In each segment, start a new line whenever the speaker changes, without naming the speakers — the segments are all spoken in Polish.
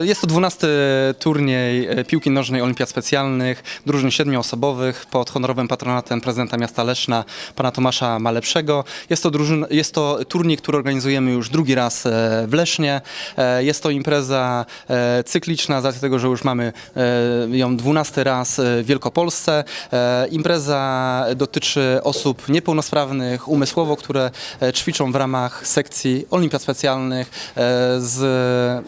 Jest to 12 turniej e, piłki nożnej Olimpiad Specjalnych, drużyn siedmioosobowych pod honorowym patronatem prezydenta miasta Leszna, pana Tomasza Malepszego. Jest to, drużyn, jest to turniej, który organizujemy już drugi raz e, w Lesznie. E, Jest to impreza cykliczna, z racji tego, że już mamy ją 12 raz w Wielkopolsce. Impreza dotyczy osób niepełnosprawnych umysłowo, które ćwiczą w ramach sekcji Olimpiad Specjalnych z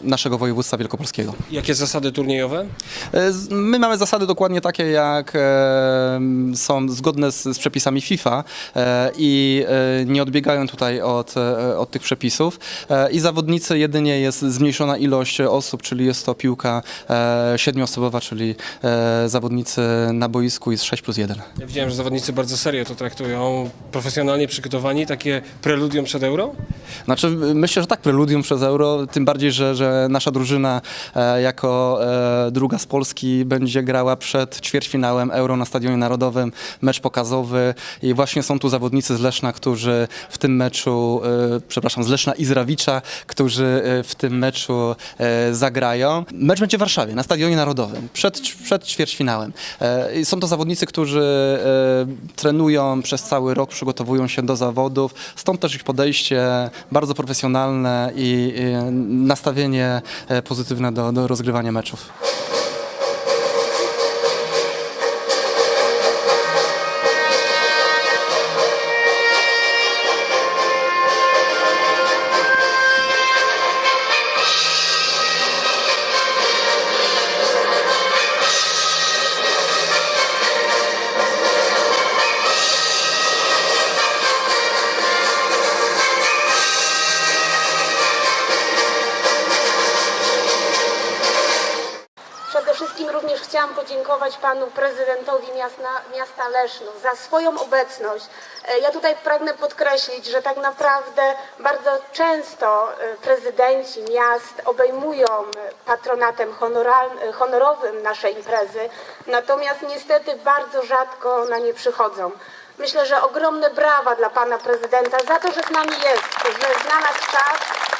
naszego województwa wielkopolskiego.
Jakie zasady turniejowe?
E, My mamy zasady dokładnie takie, jak e, są zgodne z, z przepisami FIFA e, i nie odbiegają tutaj od, od tych przepisów. I zawodnicy jedynie jest zmniejszona ilość osób, czyli jest to piłka siedmioosobowa, czyli zawodnicy na boisku jest 6 plus 1.
Ja widziałem, że zawodnicy bardzo serio to traktują, profesjonalnie przygotowani, takie preludium przed euro?
Znaczy, myślę, że tak, preludium przez euro, tym bardziej, że, że nasza drużyna jako e, druga z Polski będzie grała przed ćwierćfinałem euro na Stadionie Narodowym, mecz pokazowy i właśnie są tu zawodnicy z Leszna, którzy w tym meczu, e, przepraszam, z Leszna i którzy e, w tym meczu e, zagrają. Mecz będzie w Warszawie, na Stadionie Narodowym, przed, przed ćwierćfinałem. E, są to zawodnicy, którzy e, trenują przez cały rok, przygotowują się do zawodów, stąd też ich podejście bardzo profesjonalne i, nastawienie e, do, do rozgrywania meczów.
Przede wszystkim również chciałam podziękować panu prezydentowi miasta, miasta Leszno za swoją obecność. E, Ja tutaj pragnę podkreślić, że tak naprawdę bardzo często e, prezydenci miast obejmują patronatem e, honorowym nasze imprezy, natomiast niestety bardzo rzadko na nie przychodzą. Myślę, że ogromne brawa dla pana prezydenta za to, że z nami jest, że znalazł czas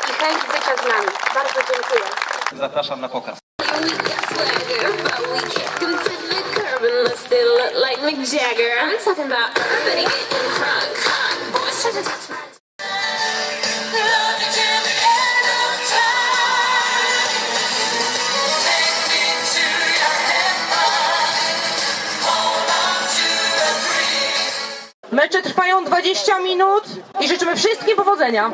i chęć bycia z nami. Bardzo dziękuję.
Zapraszam na pokaz.
We got swagger, but we kicked him to the curb and let's still look like Mick Jagger. I'm talking about everybody getting crunk. Boys try to touch my.
Mecze trwają 20 minut i życzymy wszystkim powodzenia.